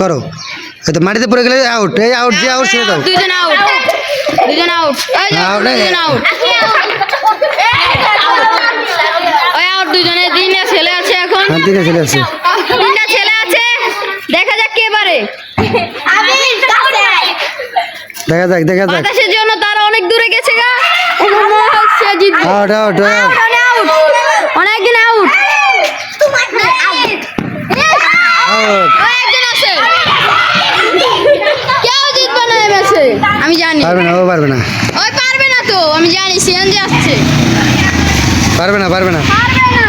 করো। তো মাটিতে পড়ে গেলে আউট এই আউট যে আউট ছেড়ে দাও। দুজন আউট দুজন আউট দুজন আউট ওই আউট দুজনে তিনটা ছেলে আছে এখন। হ্যাঁ ঠিক আছে। তিনটা ছেলে আছে দেখা যাক কে পারে। দেখা যাক দেখা যাক। বাতাসের জন্য তারা অনেক দূরে গেছে গা। মনে হচ্ছে জিতবে। আউট আউট আউট আউট অনেকদিন আউট আউট ওই একজন আছে কেউ জিতবে না এই ম্যাচে আমি জানি। পারবে না ও পারবে না। ওই পারবে না তো আমি জানি সিএনজি আসছে। পারবে না পারবে না। পারবে না।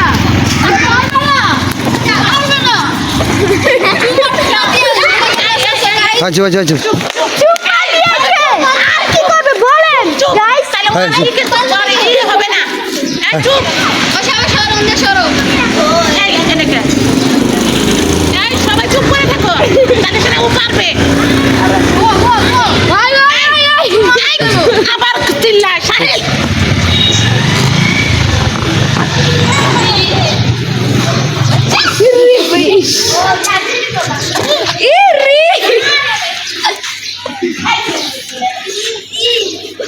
আচ্ছা আচ্ছা চুপ। সবাই চুপ করে থাকো। তাদের সাথে ও পারবে।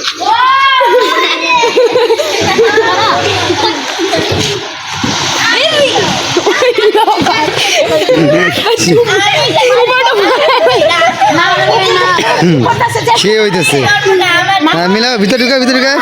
সে হইতেছে। মিলাও ভিতরে ঢুকা ভিতরে ঢুকা।